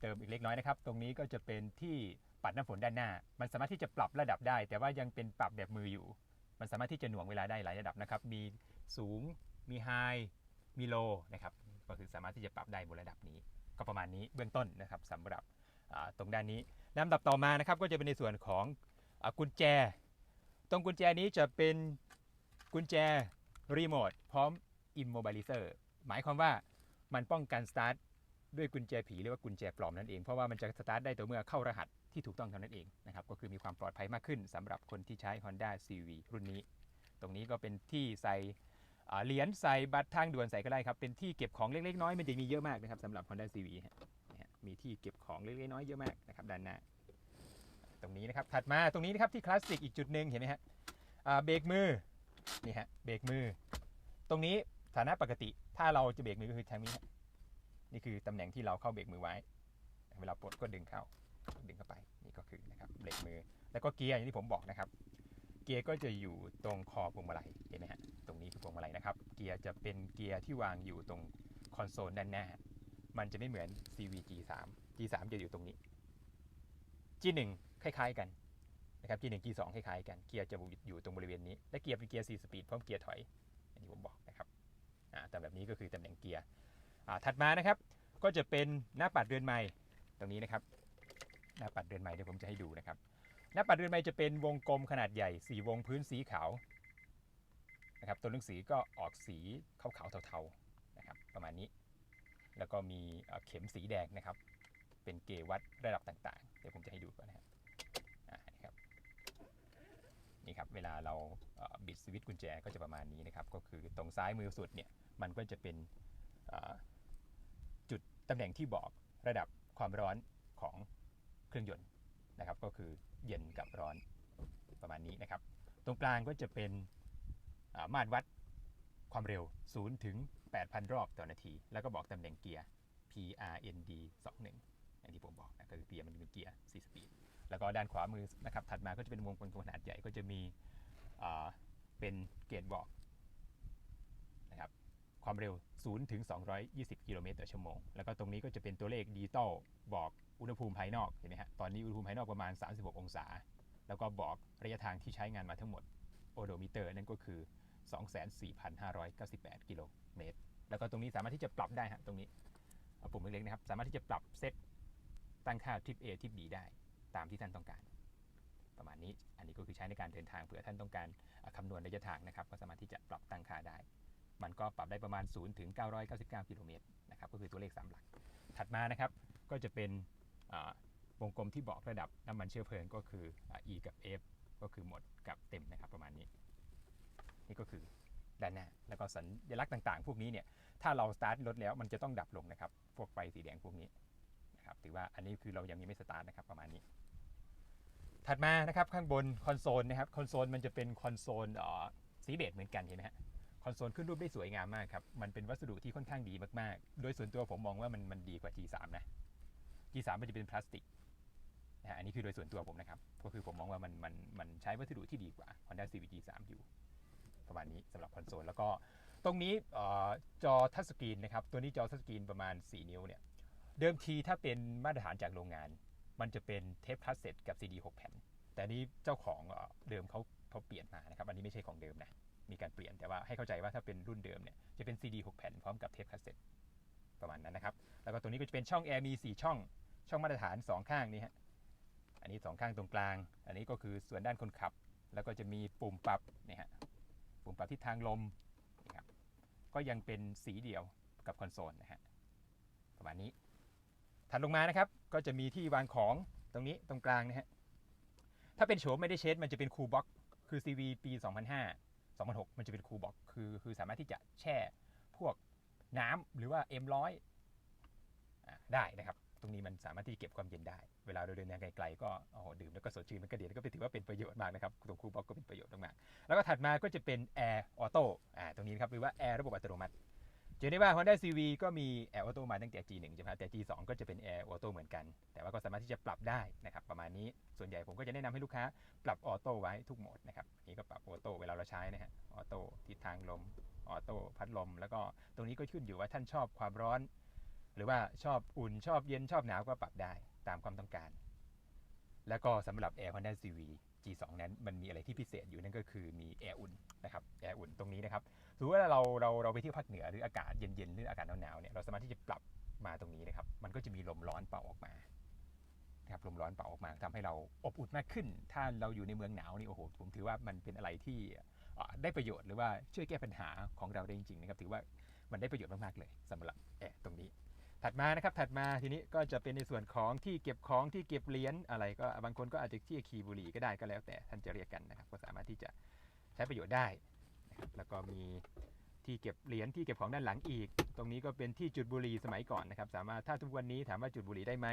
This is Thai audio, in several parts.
เติมอีกเล็กน้อยนะครับ ตรงนี้ก็จะเป็นที่ปัดน้ำฝนด้านหน้า มันสามารถที่จะปรับระดับได้ แต่ว่ายังเป็นปรับแบบมืออยู่ มันสามารถที่จะหน่วงเวลาได้หลายระดับนะครับ มีสูง มีไฮ มีโลนะครับ ก็คือสามารถที่จะปรับได้บนระดับนี้ ก็ประมาณนี้เบื้องต้นนะครับสำหรับตรงด้านนี้ลำดับต่อมานะครับ ก็จะเป็นในส่วนของอกุญแจ ตรงกุญแจนี้จะเป็นกุญแจรีโมทพร้อม Immobilizer หมายความว่ามันป้องกันสตาร์ท ด้วยกุญแจผีหรือว่ากุญแจปลอมนั่นเองเพราะว่ามันจะสตาร์ทได้ต่อเมื่อเข้ารหัสที่ถูกต้องเท่านั้นเองนะครับก็คือมีความปลอดภัยมากขึ้นสำหรับคนที่ใช้ Honda CV รุ่นนี้ ตรงนี้ก็เป็นที่ใส่เหรียญใส่บัตรทางด่วนใส่ก็ได้ครับ เป็นที่เก็บของเล็กๆน้อยๆมันจะมีเยอะมากนะครับสำหรับ Honda CV มีที่เก็บของเล็กๆน้อยเยอะมากนะครับด้านหน้า ตรงนี้นะครับถัดมาตรงนี้นะครับที่คลาสสิกอีกจุดหนึ่งเห็นไหมฮะเบรกมือนี่ฮะเบรกมือ ตรงนี้ฐานะปกติถ้าเราจะเบรกมือก็คือทางนี้ นี่คือตำแหน่งที่เราเข้าเบรกมือไว้ เวลาปลดก็ดึงเข้า ดึงเข้าไป นี่ก็คือนะครับเบรกมือ แล้วก็เกียร์อย่างที่ผมบอกนะครับ เกียร์ก็จะอยู่ตรงคอพวงมาลัย เห็นไหมฮะ ตรงนี้คือพวงมาลัยนะครับ เกียร์จะเป็นเกียร์ที่วางอยู่ตรงคอนโซลด้านหน้า มันจะไม่เหมือน CV G3 G3 จะอยู่ตรงนี้ G1 คล้ายๆกันนะครับ G1 G2 คล้ายๆกัน เกียร์จะอยู่ตรงบริเวณนี้ และเกียร์เป็นเกียร์4สปีดพร้อมเกียร์ถอยอย่างที่ผมบอกนะครับอ่าแต่แบบนี้ก็คือตำแหน่งเกียร์ ถัดมานะครับก็จะเป็นหน้าปัดเรือนไม้ตรงนี้นะครับ หน้าปัดเรือนไม้เดี๋ยวผมจะให้ดูนะครับ หน้าปัดเรือนไม้จะเป็นวงกลมขนาดใหญ่ 4 วงพื้นสีขาวนะครับตัวหนังสือก็ออกสีขาวๆเทาๆนะครับประมาณนี้ แล้วก็มีเข็มสีแดงนะครับ เป็นเกวัดระดับต่างๆ เดี๋ยวผมจะให้ดูก่อนนะครับนี่ครับนี่ครับเวลาเราบิดสวิตช์กุญแจก็จะประมาณนี้นะครับ ก็คือตรงซ้ายมือสุดเนี่ยมันก็จะเป็น ตำแหน่งที่บอกระดับความร้อนของเครื่องยนต์นะครับ ก็คือเย็นกับร้อนประมาณนี้นะครับ ตรงกลางก็จะเป็นามาตรวัดความเร็ว 0 ถึง 8,000 รอบต่อนาที แล้วก็บอกตำแหน่งเกียร์ PRND 21อย่างที่ผมบอกนะก็คือเกียร์มันเป็นเกียร์ 4 สปีด แล้วก็ด้านขวามือนะครับ ถัดมาก็จะเป็นวงกลมขนาดใหญ่ก็จะมีเป็นเกจบอก ความเร็ว 0 ถึง 220 กิโลเมตรต่อชั่วโมง แล้วก็ตรงนี้ก็จะเป็นตัวเลขดิจิตอลบอกอุณหภูมิภายนอกเห็นไหมฮะ ตอนนี้อุณหภูมิภายนอกประมาณ 36 องศา แล้วก็บอกระยะทางที่ใช้งานมาทั้งหมด โอโดมิเตอร์นั่นก็คือ 24,598 กิโลเมตร แล้วก็ตรงนี้สามารถที่จะปรับได้ฮะ ตรงนี้เอาปุ่มเล็กๆนะครับ สามารถที่จะปรับเซตตั้งค่าทริป A ทริป B ได้ ตามที่ท่านต้องการ ประมาณนี้ อันนี้ก็คือใช้ในการเดินทางเผื่อท่านต้องการคำนวณระยะทางนะครับ ก็สามารถที่จะปรับตั้งค่าได้ มันก็ปรับได้ประมาณ 0 ถึง 999 กิโลเมตรนะครับก็คือตัวเลข 3 หลัก ถัดมานะครับก็จะเป็นวงกลมที่บอกระดับน้ำมันเชื้อเพลิงก็คืออ่า E กับ F ก็คือหมดกับเต็มนะครับประมาณนี้ นี่ก็คือด้านหน้า แล้วก็สัญลักษณ์ต่างๆ พวกนี้เนี่ยถ้าเราสตาร์ทรถแล้วมันจะต้องดับลงนะครับ พวกไฟสีแดงพวกนี้นะครับถือว่าอันนี้คือเรายังยังไม่สตาร์ทนะครับประมาณนี้ ถัดมานะครับข้างบนคอนโซลนะครับคอนโซลมันจะเป็นคอนโซลสีเบจเหมือนกันเห็นไหมฮะ คอนโซลขึ้นรูปได้สวยงามมากครับ มันเป็นวัสดุที่ค่อนข้างดีมากๆ โดยส่วนตัวผมมองว่ามันมันดีกว่า G3 นะ G3 มันจะเป็นพลาสติกนะฮะอันนี้คือโดยส่วนตัวผมนะครับ ก็คือผมมองว่ามันมันมันใช้วัสดุที่ดีกว่า Honda Civic G3 อยู่ ประมาณนี้สำหรับคอนโซล แล้วก็ตรงนี้ออจอทัชสกรีนนะครับ ตัวนี้จอทัชสกรีนประมาณ 4 นิ้วเนี่ย เดิมทีถ้าเป็นมาตรฐานจากโรงงาน มันจะเป็นเทปคาสเซ็ตกับซีดี6แผ่น แต่นี้เจ้าของเออเดิมเขาเขาเปลี่ยนมานะครับ อันนี้ไม่ใช่ของเดิมนะ มีการเปลี่ยนแต่ว่าให้เข้าใจว่าถ้าเป็นรุ่นเดิมเนี่ยจะเป็น CD 6 แผ่นพร้อมกับเทปคาสเซ็ตประมาณนั้นนะครับ แล้วก็ตรงนี้ก็จะเป็นช่องแอร์มี 4 ช่อง ช่องมาตรฐาน 2 ข้างนี่ฮะอันนี้ 2 ข้างตรงกลาง อันนี้ก็คือส่วนด้านคนขับ แล้วก็จะมีปุ่มปรับนี่ฮะปุ่มปรับทิศทางลมนะครับก็ยังเป็นสีเดียวกับคอนโซลนะฮะประมาณนี้ถัดลงมานะครับก็จะมีที่วางของตรงนี้ตรงกลางนะฮะถ้าเป็นโฉมไม่ได้เชดมันจะเป็นคูลบ็อกคือ CV ปี 2005 2006 มันจะเป็นคูลบ็อกคือคือสามารถที่จะแช่พวกน้ำหรือว่า M100 อะได้นะครับ ตรงนี้มันสามารถที่เก็บความเย็นได้ เวลาเราเดินทางไกลๆก็โอ้โหดื่มแล้วก็สดชื่นมันก็เดียนก็ถือว่าเป็นประโยชน์มากนะครับตรงคูลบ็อกก็เป็นประโยชน์มากๆแล้วก็ถัดมาก็จะเป็นแอร์ออโต้ตรงนี้นครับหรือว่าแอร์ระบบอัตโนมัติ จะนได้ว่า Honda CV ก็มี Air Auto มาตั้งแต่ G1 ใช่ไหมครับแต่ G2 ก็จะเป็น Air Auto เหมือนกัน แต่ว่าก็สามารถที่จะปรับได้นะครับ ประมาณนี้ส่วนใหญ่ผมก็จะแนะนำให้ลูกค้า ปรับออโต้ไว้ทุกโหมดนะครับนี้ก็ปรับออโต้เวลาเราใช้นะฮะออโต้ทิศทางลมออโต้พัดลม แล้วก็ตรงนี้ก็ขึ้นอยู่ว่าท่านชอบความร้อน หรือว่าชอบอุ่นชอบเย็นชอบหนาวก็ปรับได้ตามความต้องการ แล้วก็สำหรับ Air Honda CV G2 นั้นมันมีอะไรที่พิเศษอยู่นั่นก็คือมีแอร์อุ่นนะครับแอร์อุ่นตรงนี้นะครับ ถือว่าเราเราเราไปเที่ยวภาคเหนือหรืออากาศเย็นๆหรืออากาศหนาวๆเนี่ยเราสามารถที่จะปรับมาตรงนี้นะครับ มันก็จะมีลมร้อนเป่าออกมานะครับลมร้อนเป่าออกมาทำให้เราอบอุ่นมากขึ้น ถ้าเราอยู่ในเมืองหนาวนี่โอ้โหผมถือว่ามันเป็นอะไรที่ได้ประโยชน์หรือว่าช่วยแก้ปัญหาของเราได้จริงๆนะครับถือว่ามันได้ประโยชน์มากๆเลยสำหรับแอร์ตรงนี้ ถัดมานะครับถัดมาทีนี้ก็จะเป็นในส่วนของที่เก็บของที่เก็บเหรียญอะไรก็บางคนก็อาจจะที่คีบุหรี่ก็ได้ก็แล้วแต่ท่านจะเรียกกันนะครับก็สามารถที่จะใช้ประโยชน์ได้ แล้วก็มีที่เก็บเหรียญที่เก็บของด้านหลังอีก ตรงนี้ก็เป็นที่จุดบุหรี่สมัยก่อนนะครับสามารถถ้าทุกวันนี้ถามว่าจุดบุหรี่ได้ไหม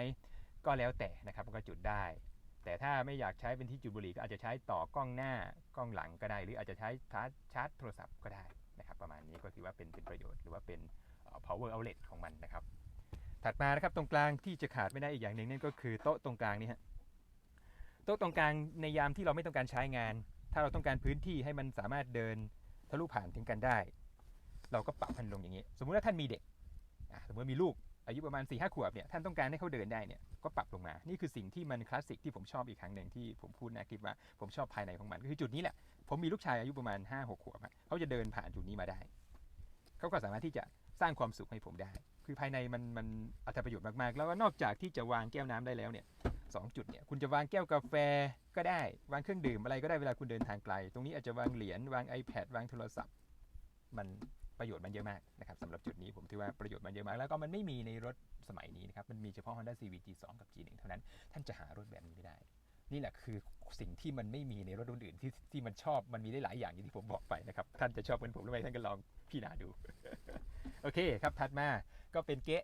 ก็แล้วแต่นะครับก็จุดได้ แต่ถ้าไม่อยากใช้เป็นที่จุดบุหรี่ก็อาจจะใช้ต่อกล้องหน้ากล้องหลังก็ได้ หรืออาจจะใช้ชาร์จชาร์จโทรศัพท์ก็ได้นะครับประมาณนี้ก็ถือว่าเป็นเป็นประโยชน์หรือว่าเป็น power outlet ของมันนะครับ ถัดมานะครับตรงกลางที่จะขาดไม่ได้อีกอย่างหนึ่งนั่นก็คือโต๊ะตรงกลางนี่ฮะโต๊ะตรงกลางในยามที่เราไม่ต้องการใช้งาน ถ้าเราต้องการพื้นที่ให้มันสามารถเดิน ทะลุผ่านถึงกันได้ เราก็ปรับมันลงอย่างนี้ สมมุติว่าท่านมีเด็กสมมติมีลูกอายุประมาณ4ี่ห้าขวบเนี่ยท่านต้องการให้เขาเดินได้เนี่ยก็ปรับลงมา นี่คือสิ่งที่มันคลาสสิกที่ผมชอบอีกครั้งหนึ่งที่ผมพูดนะคลิปว่าผมชอบภายในของมันก็คือจุดนี้แหละ ผมมีลูกชายอายุประมาณ5้าหกขวบเขาจะเดินผ่านจุดนี้มาได้ เขาก็สามารถที่จะสร้างความสุขให้ผมได้ คือภายในมันมันอัตประโยชน์มากๆ แล้วก็นอกจากที่จะวางแก้วน้ำได้แล้วเนี่ย สองจุดเนี่ยคุณจะวางแก้วกาแฟก็ได้ วางเครื่องดื่มอะไรก็ได้เวลาคุณเดินทางไกล ตรงนี้อาจจะวางเหรียญวาง iPad วางโทรศัพท์ มันประโยชน์มันเยอะมากนะครับสำหรับจุดนี้ผมถือว่าประโยชน์มันเยอะมาก แล้วก็มันไม่มีในรถสมัยนี้นะครับมันมีเฉพาะ Honda CVG 2กับ G1 เท่านั้น ท่านจะหารถแบบนี้ไม่ได้ นี่แหละคือสิ่งที่มันไม่มีในรถรุ่นอื่นที่ที่มันชอบมันมีได้หลายอย่างอย่างที่ผมบอกไปนะครับท่านจะชอบเหมือนผมหรือไม่ท่านก็ลองพิจารณาดูโอเคครับถัดมาก็เป็นเก๊ะ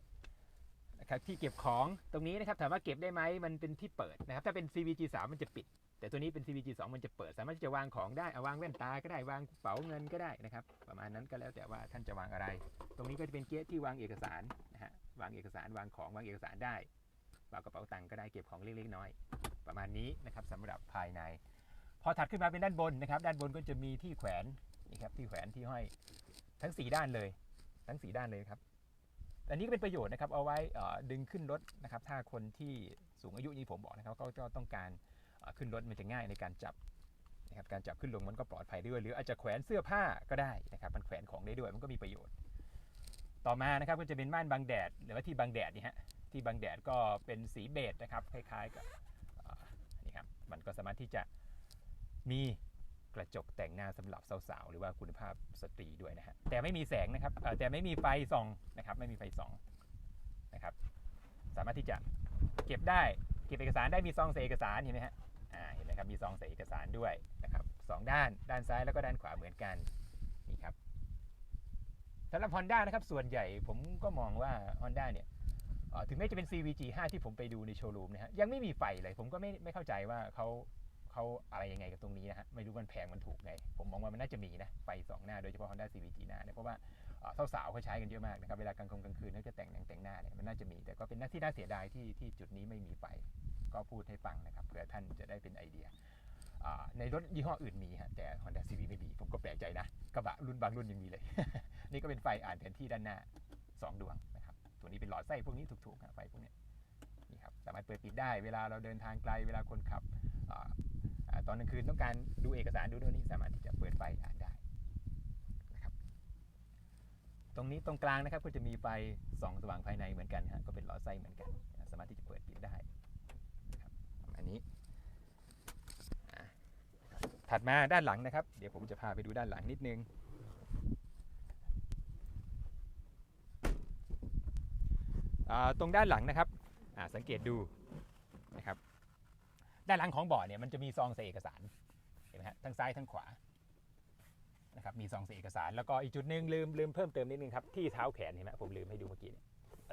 ครับที่เก็บของตรงนี้นะครับถามว่าเก็บได้ไหมมันเป็นที่เปิดนะครับ ถ้าเป็น CVG 3มันจะปิด แต่ตัวนี้เป็น CVG 2มันจะเปิด สามารถที่จะวางของได้เอาวางแว่นตาก็ได้วางกระเป๋าเงินก็ได้นะครับ ประมาณนั้นก็แล้วแต่ว่าท่านจะวางอะไร ตรงนี้ก็จะเป็นเก๊ะที่วางเอกสารนะฮะวางเอกสารวางของวางเอกสารได้วางกระเป๋าตังค์ก็ได้เก็บของเล็กๆน้อยประมาณนี้นะครับสำหรับภายใน พอถัดขึ้นมาเป็นด้านบนนะครับ ด้านบนก็จะมีที่แขวนนี่ครับที่แขวนที่ห้อยทั้ง 4 ด้านเลย ทั้ง 4 ด้านเลยครับ อันนี้ก็เป็นประโยชน์นะครับเอาไว้ดึงขึ้นรถนะครับถ้าคนที่สูงอายุอย่างที่ผมบอกนะครับก็ต้องการขึ้นรถมันจะง่ายในการจับนะครับการจับขึ้นลงมันก็ปลอดภัยด้วย หรืออาจจะแขวนเสื้อผ้าก็ได้นะครับมันแขวนของได้ด้วยมันก็มีประโยชน์ ต่อมานะครับก็จะเป็นม่านบังแดดหรือว่าที่บังแดดนี่ฮะที่บังแดดก็เป็นสีเบจนะครับคล้ายๆกับนี่ครับมันก็สามารถที่จะมี กระจกแต่งหน้าสำหรับสาวๆ หรือว่าคุณภาพสตรีด้วยนะฮะแต่ไม่มีแสงนะครับแต่ไม่มีไฟส่องนะครับไม่มีไฟส่องนะครับสามารถที่จะเก็บได้เก็บเอกสารได้มีซองใส่เอกสารเห็นไหมฮะอ่าเห็นไหมครับมีซองใส่เอกสารด้วยนะครับสองด้านด้านซ้ายแล้วก็ด้านขวาเหมือนกันนี่ครับสำหรับ Honda นะครับส่วนใหญ่ผมก็มองว่า Honda เนี่ยถึงแม้จะเป็น CVG 5 ที่ผมไปดูในโชว์รูมนะฮะยังไม่มีไฟเลยผมก็ไม่ไม่เข้าใจว่าเขา เขาอะไรยังไงกับตรงนี้นะฮะไม่รู้มันแพงมันถูกไง ผมมองว่ามันน่าจะมีนะไฟสองหน้าโดยเฉพาะ Honda CVG หน้าเนี่ยเพราะว่าสาวๆเขาใช้กันเยอะมากนะครับเวลากลางคงกลางคืนเขาจะแต่งหนังแต่งหน้าเนี่ยมันน่าจะมี แต่ก็เป็นหน้าที่น่าเสียดายที่ที่จุดนี้ไม่มีไฟก็พูดให้ฟังนะครับเผื่อท่านจะได้เป็นไอเดียในรถยี่ห้ออื่นมีฮะแต่ Honda CV ไม่มี ผมก็แปลกใจนะกระบะรุ่นบางรุ่นยังมีเลย นี่ก็เป็นไฟอ่านแผนที่ด้านหน้า 2 ดวงนะครับตัวนี้เป็นหลอดไส้พวกนี้ถูกๆฮะไฟพวกนี้นี่ครับสามารถเปิดปิดได้เวลาเราเดินทางไกลเวลาคนขับ ตอนกลางคืนต้องการดูเอกสารดูโน่นนี่สามารถที่จะเปิดไฟอ่านได้นะครับตรงนี้ตรงกลางนะครับก็จะมีไฟส่องสว่างภายในเหมือนกันฮะก็เป็นหลอดไส้เหมือนกัน สามารถที่จะเปิดปิดได้นะครับประมาณนี้ถัดมาด้านหลังนะครับ เดี๋ยวผมจะพาไปดูด้านหลังนิดนึง ตรงด้านหลังนะครับสังเกตดูนะครับ ด้านหลังของบาะเนี่ยมันจะมีซองใส่เอกสาร เห็นไหมฮะทั้งซ้ายทั้งขวานะครับมีซองใส่เอกสาร แล้วก็อีกจุดหนึ่งลืมลืมเพิ่มเติมนิดนึงครับที่เท้าแขนเห็นไหมผมลืมให้ดูเมื่อกี้เนี่ย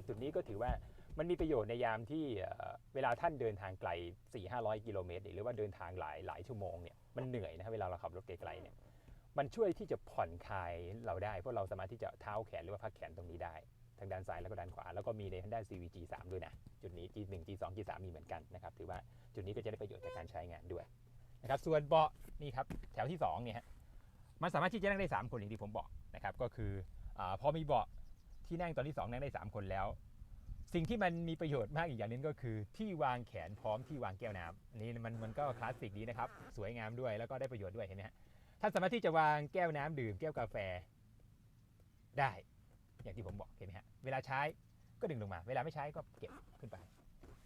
จุดนี้ก็ถือว่ามันมีประโยชน์ในยามที่เอ่อเวลาท่านเดินทางไกล 4 5 0 0 กิโลเมตรหรือว่าเดินทางหลายหลายชั่วโมงเนี่ยมันเหนื่อยนะครับเวลาเราขับรถไกลๆเนี่ยมันช่วยที่จะผ่อนคลายเราได้ เพราะเราสามารถที่จะเท้าแขนหรือว่าพักแขนตรงนี้ได้ ทางด้านซ้ายแล้วก็ด้านขวา แล้วก็มีในทางด้าน CVG 3ด้วยนะ จุดนี้ G1 G2 G3 มีเหมือนกันนะครับ ถือว่าจุดนี้ก็จะได้ประโยชน์จากการใช้งานด้วยนะครับ ส่วนเบาะนี่ครับแถวที่2เนี่ยฮะ มันสามารถที่จะนั่งได้ 3 คนอย่างที่ผมบอกนะครับ ก็คืออพอมีเบาะที่นั่งตอนที่ 2 นั่งได้ 3 คนแล้ว สิ่งที่มันมีประโยชน์มากอีกอย่างนึงก็คือ ที่วางแขนพร้อมที่วางแก้วน้ำอันนี้มันมันก็คลาสสิกดีนะครับ สวยงามด้วยแล้วก็ได้ประโยชน์ด้วยเห็นไหมฮะ ท่านสามารถที่จะวางแก้วน้ำดื่มแก้วกาแฟได้ อย่างที่ผมบอกเห็นไหมฮะเวลาใช้ก็ดึงลงมา เวลาไม่ใช้ก็เก็บขึ้นไป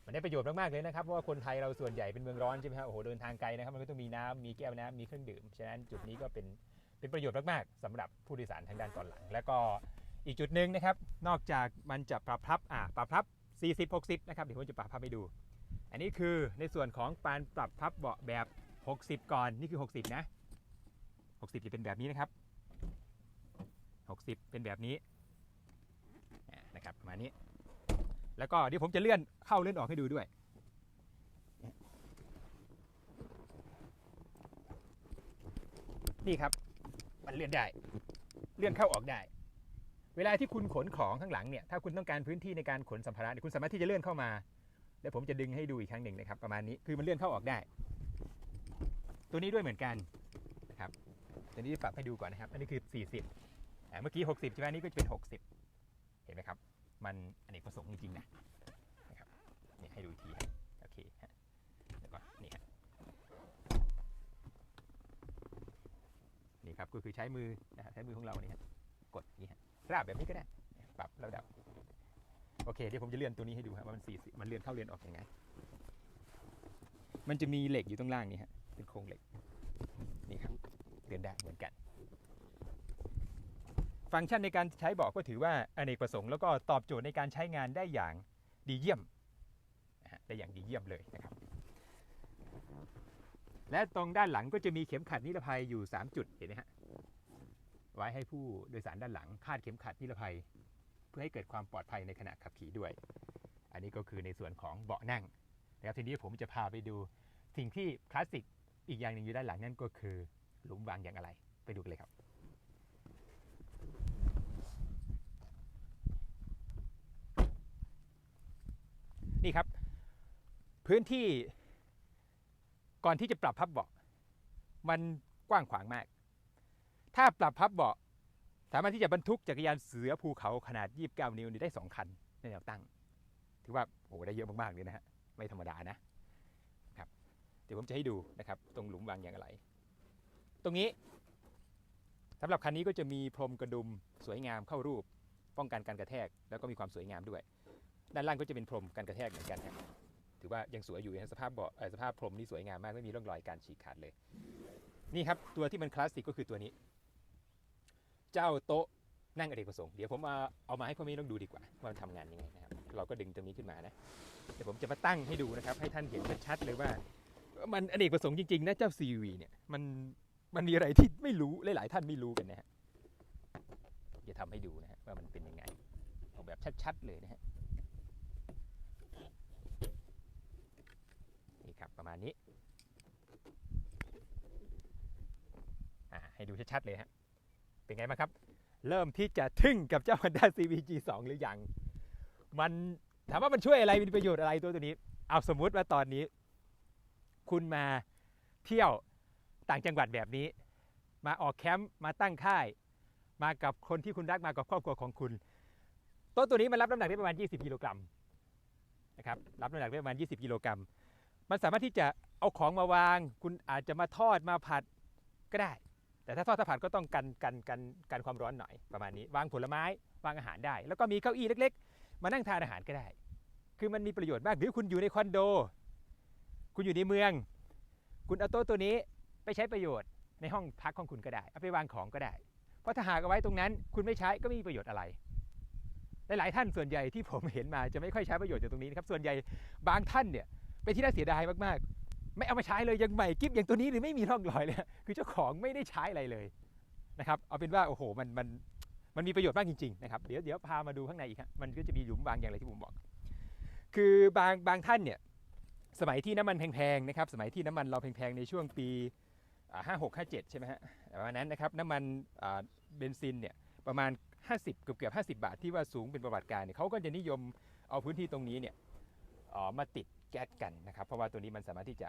มันได้ประโยชน์มากๆเลยนะครับเพราะว่าคนไทยเราส่วนใหญ่เป็นเมืองร้อนใช่ไหมฮะโอ้โหเดินทางไกลนะครับมันก็ต้องมีน้ำมีแก้วน้ำมีเครื่องดื่มฉะนั้นจุดนี้ก็เป็นเป็นประโยชน์มากๆสำหรับผู้โดยสารทางด้านตอนหลัง แล้วก็อีกจุดหนึ่งนะครับ นอกจากมันจะปรับพับอ่าปรับพับ 40 60 นะครับเดี๋ยวผมจะปรับพับให้ดู อันนี้คือในส่วนของการปรับพับเบาะแบบ 60 ก่อนนี่คือ 60 นะ 60 จะเป็นแบบนี้นะครับ 60 เป็นแบบนี้ นะครับประมาณนี้ แล้วก็เดี๋ยวผมจะเลื่อนเข้าเลื่อนออกให้ดูด้วย นี่ครับ มันเลื่อนได้ เลื่อนเข้าออกได้ เวลาที่คุณขนของข้างหลังเนี่ยถ้าคุณต้องการพื้นที่ในการขนสัมภาระเนี่ยคุณสามารถที่จะเลื่อนเข้ามา แล้วผมจะดึงให้ดูอีกครั้งหนึ่งนะครับ ประมาณนี้คือมันเลื่อนเข้าออกได้ ตัวนี้ด้วยเหมือนกันนะครับตัวนี้ปรับให้ดูก่อนนะครับ อันนี้คือ 40อ่าเมื่อกี้ 60ใช่ไหมนนี้ก็จะเป็น 60 เห็นไหมครับ มันอเนกประสงค์จริงๆนะนะครับนี่ให้ดูอีกทีโอเคฮะแล้วก็นี่ฮะนี่ครับก็คือใช้มือนะใช้มือของเราเนี่ยฮะกดนี่ฮะราบแบบนี้ก็ได้ปรับระดับโอเคเดี๋ยวผมจะเลื่อนตัวนี้ให้ดูครับว่ามัน40มันเลื่อนเข้าเลื่อนออกยังไง มันจะมีเหล็กอยู่ตรงล่างนี่ฮะเป็นโครงเหล็กนี่ครับเลื่อนได้เหมือนกัน ฟังก์ชันในการใช้เบาะก็ถือว่าอเนกประสงค์แล้วก็ตอบโจทย์ในการใช้งานได้อย่างดีเยี่ยมได้อย่างดีเยี่ยมเลยนะครับ และตรงด้านหลังก็จะมีเข็มขัดนิรภัยอยู่ 3 จุดเห็นไหมฮะไว้ให้ผู้โดยสารด้านหลังคาดเข็มขัดนิรภัย เพื่อให้เกิดความปลอดภัยในขณะขับขี่ด้วย อันนี้ก็คือในส่วนของเบาะนั่งนะครับทีนี้ผมจะพาไปดูสิ่งที่คลาสสิกอีกอย่างหนึ่งอยู่ด้านหลังนั่นก็คือหลุมวางอย่างอะไร ไปดูกันเลยครับ นี่ครับ พื้นที่ก่อนที่จะปรับพับเบาะมันกว้างขวางมาก ถ้าปรับพับเบาะสามารถที่จะบรรทุกจักรยานเสือภูเขาขนาด 29 นิ้วนี่ได้ 2 คันในแนวตั้ง ถือว่าโอ้ได้เยอะมากๆเลยนะฮะไม่ธรรมดานะครับ เดี๋ยวผมจะให้ดูนะครับ ตรงหลุมวางอย่างไร ตรงนี้สำหรับคันนี้ก็จะมีพรมกระดุมสวยงามเข้ารูป ป้องกันการกระแทก แล้วก็มีความสวยงามด้วย ด้านล่างก็จะเป็นพรมกันกระแทกเหมือนกันครับถือว่ายังสวยอยู่นะสภาพเบาะสภาพพรมนี่สวยงามมากไม่มีร่องรอยการฉีกขาดเลย นี่ครับตัวที่มันคลาสสิกก็คือตัวนี้ เจ้าโต๊ะนั่งอเนกประสงค์เดี๋ยวผมเอาเอามาให้พ่อแม่ต้องดูดีกว่าว่ามันทำงานยังไงนะครับเราก็ดึงตรงนี้ขึ้นมานะเดี๋ยวผมจะมาตั้งให้ดูนะครับ ให้ท่านเห็นชัดๆเลยว่า มันอเนกประสงค์จริงๆนะเจ้า CUV เนี่ยมันมันมีอะไรที่ไม่รู้หลายๆท่านไม่รู้กันนะฮะจะทำให้ดูนะฮะว่ามันเป็นยังไงเอาแบบชัดๆเลยนะฮะ ครับประมาณนี้ให้ดูชัดๆเลยฮะเป็นไงบ้างครับ เริ่มที่จะทึ่งกับเจ้า Honda CVG 2 หรือยัง มันถามว่ามันช่วยอะไรมีประโยชน์อะไรตัวตัวนี้ เอาสมมุติว่าตอนนี้ คุณมาเที่ยวต่างจังหวัดแบบนี้ มาออกแคมป์มาตั้งค่าย มากับคนที่คุณรักมากับครอบครัวของคุณต๊ะตัวนี้มันรับน้ำหนักได้ประมาณ 20 กิโลกรัมนะครับรับน้ำหนักได้ประมาณ 20 กิโลกรัม มันสามารถที่จะเอาของมาวาง คุณอาจจะมาทอดมาผัดก็ได้ แต่ถ้าทอดถ้าผัดก็ต้องกันกันกันกันความร้อนหน่อยประมาณนี้ วางผลไม้วางอาหารได้ แล้วก็มีเก้าอี้เล็ก ๆ มานั่งทานอาหารก็ได้ คือมันมีประโยชน์มากหรือคุณอยู่ในคอนโด คุณอยู่ในเมือง คุณเอาโต๊ะตัวนี้ไปใช้ประโยชน์ในห้องพักของคุณก็ได้ เอาไปวางของก็ได้ เพราะถ้าหากเอาไว้ตรงนั้น คุณไม่ใช้ก็ไม่มีประโยชน์อะไรหลายๆท่านส่วนใหญ่ที่ผมเห็นมาจะไม่ค่อยใช้ประโยชน์จากตรงนี้นะครับส่วนใหญ่บางท่านเนี่ย เป็นที่น่าเสียดายมากๆ ไม่เอามาใช้เลยยังใหม่กิฟอย่างตัวนี้หรือไม่มีร่องรอยเลยคือเจ้าของไม่ได้ใช้อะไรเลยนะครับเอาเป็นว่าโอ้โหมันมันมันมีประโยชน์มากจริงๆนะครับเดี๋ยวเดี๋ยวพามาดูข้างในอีกครับมันก็จะมีหลุมบางอย่างไรที่ผมบอก คือบางบางท่านเนี่ยสมัยที่น้ำมันแพงๆนะครับสมัยที่น้ำมันเราแพงๆในช่วงปีห้าหกห้าเจ็ดใช่ไหมฮะประมาณนั้นนะครับน้ำมันเบนซินเนี่ยประมาณ 50 เกือบเกือบ50 บาทที่ว่าสูงเป็นประวัติการเนี่ยเขาก็จะนิยมเอาพื้นที่ตรงนี้เนี่ยออมาติด แก๊สกันนะครับ เพราะว่าตัวนี้มันสามารถที่จะ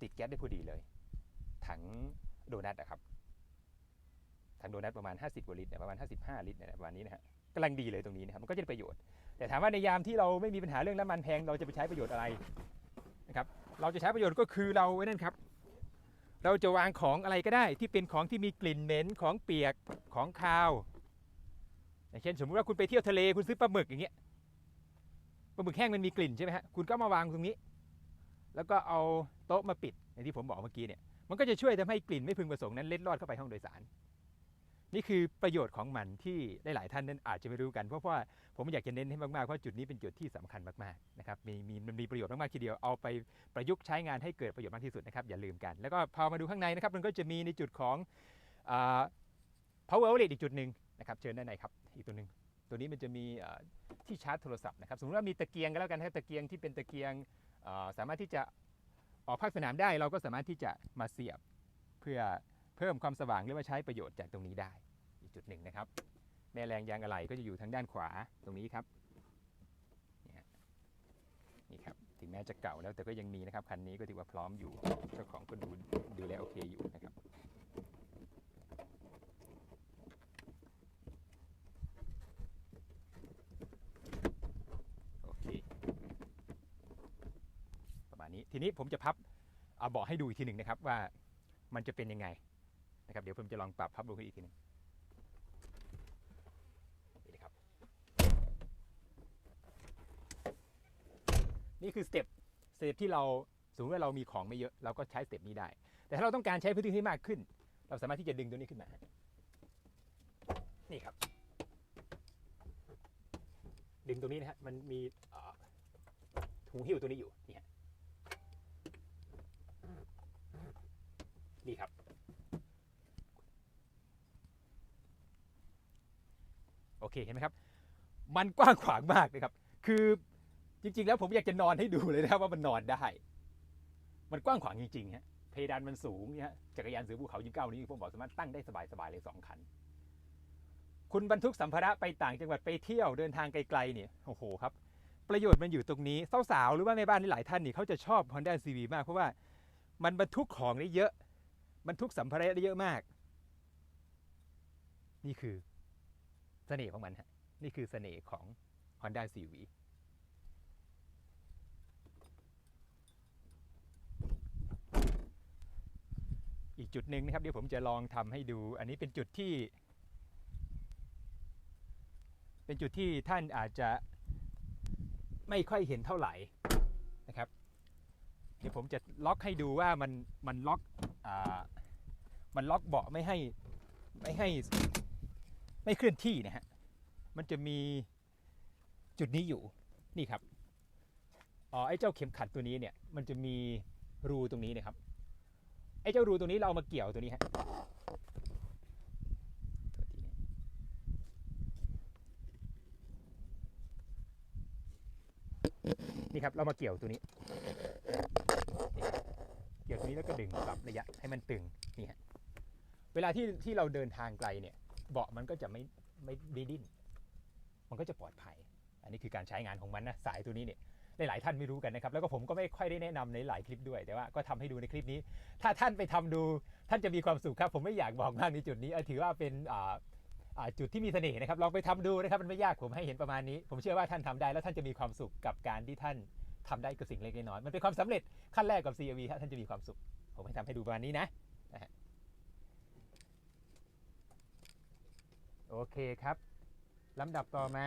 ติดแก๊สได้พอดีเลย ถังโดนัทนะครับถังโดนัทประมาณ 50กว่าลิตรเนี่ยประมาณ 55 ลิตรเนี่ยประมาณนี้นะฮะกำลังดีเลยตรงนี้นะครับมันก็จะประโยชน์ แต่ถามว่าในยามที่เราไม่มีปัญหาเรื่องน้ำมันแพงเราจะไปใช้ประโยชน์อะไรนะครับเราจะใช้ประโยชน์ก็คือเราไว้นั่นครับเราจะวางของอะไรก็ได้ที่เป็นของที่มีกลิ่นเหม็นของเปียกของคาวอย่างเช่นสมมติว่าคุณไปเที่ยวทะเลคุณซื้อปลาหมึกอย่างเงี้ย ปลาหมึกแห้งมันมีกลิ่นใช่ไหมฮะคุณก็มาวางตรงนี้ แล้วก็เอาโต๊ะมาปิดอย่างที่ผมบอกเมื่อกี้เนี่ยมันก็จะช่วยทำให้กลิ่นไม่พึงประสงค์นั้นเล็ดลอดเข้าไปห้องโดยสาร นี่คือประโยชน์ของมันที่หลายๆท่านนั้นอาจจะไม่รู้กัน เพราะว่าผมอยากจะเน้นให้มากๆเพราะจุดนี้เป็นจุดที่สำคัญมากๆนะครับมีมีมันมีประโยชน์มากๆทีเดียวเอาไปประยุกต์ใช้งานให้เกิดประโยชน์มากที่สุดนะครับอย่าลืมกัน แล้วก็พอมาดูข้างในนะครับมันก็จะมีในจุดของอ่า power outlet อีกจุดหนึ่งนะครับเชิญด้านในครับอีกตัวหนึ่ง ตัวนี้มันจะมีที่ชาร์จโทรศัพท์นะครับ สมมติว่ามีตะเกียงก็แล้วกันนะครับตะเกียงที่เป็นตะเกียงสามารถที่จะออกภาคสนามได้ เราก็สามารถที่จะมาเสียบเพื่อเพิ่มความสว่างหรือว่าใช้ประโยชน์จากตรงนี้ได้ อีกจุดหนึ่งนะครับ แม่แรงยางอะไหล่ก็จะอยู่ทางด้านขวาตรงนี้ครับนี่ครับถึงแม้จะเก่าแล้วแต่ก็ยังมีนะครับคันนี้ก็ถือว่าพร้อมอยู่เจ้าของก็ดูดูแลโอเคอยู่นะครับ โอเค ประมาณ นี้ผมจะพับเอาเบาะให้ดูอีกทีหนึ่งนะครับว่ามันจะเป็นยังไงนะครับเดี๋ยวผมจะลองปรับพับลงขึ้อีกทีหนึ่งนี่นะครับนี่คือสเต็ปสเต็ปที่เราสมมติว่าเรามีของไม่เยอะเราก็ใช้สเต็ปนี้ได้ แต่ถ้าเราต้องการใช้พื้นที่ที่มากขึ้น เราสามารถที่จะดึงตัวนี้ขึ้นมา นี่ครับ ดึงตรงนี้นะฮะมันมีหูหิ้วตัวนี้อยู่นี่ฮะ นี่ครับ โอเคเห็นไหมครับ มันกว้างขวางมากนะครับ คือจริง ๆ แล้วผมอยากจะนอนให้ดูเลยนะว่ามันนอนได้ มันกว้างขวางจริงๆฮะเพดานมันสูงเนี่ยจักรยานเสือภูเขายิงเก้านี้ผมบอกสามารถตั้งได้สบายๆเลยสองคัน คุณบรรทุกสัมภาระไปต่างจังหวัดไปเที่ยวเดินทางไกลๆเนี่ยโอ้โหครับ ประโยชน์มันอยู่ตรงนี้สาวๆหรือว่าแม่บ้านที่หลายท่านนี่เขาจะชอบ Honda CV มากเพราะว่ามันบรรทุกของได้เยอะ บรรทุกสัมภาระได้เยอะมาก นี่คือเสน่ห์ของมันฮะนี่คือเสน่ห์ของ Honda CV อีกจุดหนึ่งนะครับเดี๋ยวผมจะลองทำให้ดู อันนี้เป็นจุดที่ เป็นจุดที่ท่านอาจจะไม่ค่อยเห็นเท่าไหร่นะครับ เดี๋ยวผมจะล็อกให้ดูว่ามันมันล็อก มันล็อกเบาะไม่ให้ไม่ให้ไม่เคลื่อนที่นะฮะ มันจะมีจุดนี้อยู่นี่ครับอ๋อไอ้เจ้าเข็มขัดตัวนี้เนี่ยมันจะมีรูตรงนี้นะครับไอ้เจ้ารูตรงนี้เราเอามาเกี่ยวตัวนี้ฮะนี่ครับเรามาเกี่ยวตัวนี้ เกี่ยวตัวนี้แล้วก็ดึงปรับระยะให้มันตึงนี่ฮะเวลาที่ที่เราเดินทางไกลเนี่ยเบาะมันก็จะไม่ไม่ดิ้นมันก็จะปลอดภัย อันนี้คือการใช้งานของมันนะสายตัวนี้เนี่ยหลายๆท่านไม่รู้กันนะครับ แล้วก็ผมก็ไม่ค่อยได้แนะนำในหลายคลิปด้วย แต่ว่าก็ทำให้ดูในคลิปนี้ ถ้าท่านไปทำดูท่านจะมีความสุขครับ ผมไม่อยากบอกมากในจุดนี้ถือว่าเป็นจุดที่มีเสน่ห์นะครับลองไปทำดูนะครับมันไม่ยากผมให้เห็นประมาณนี้ ผมเชื่อว่าท่านทำได้แล้วท่านจะมีความสุขกับการที่ท่าน ทำได้กับสิ่งเล็กๆน้อยๆมันเป็นความสำเร็จขั้นแรกกับ CRV ครับท่านจะมีความสุข ผมให้ทำให้ดูประมาณนี้นะนะฮะโอเคครับลำดับต่อมา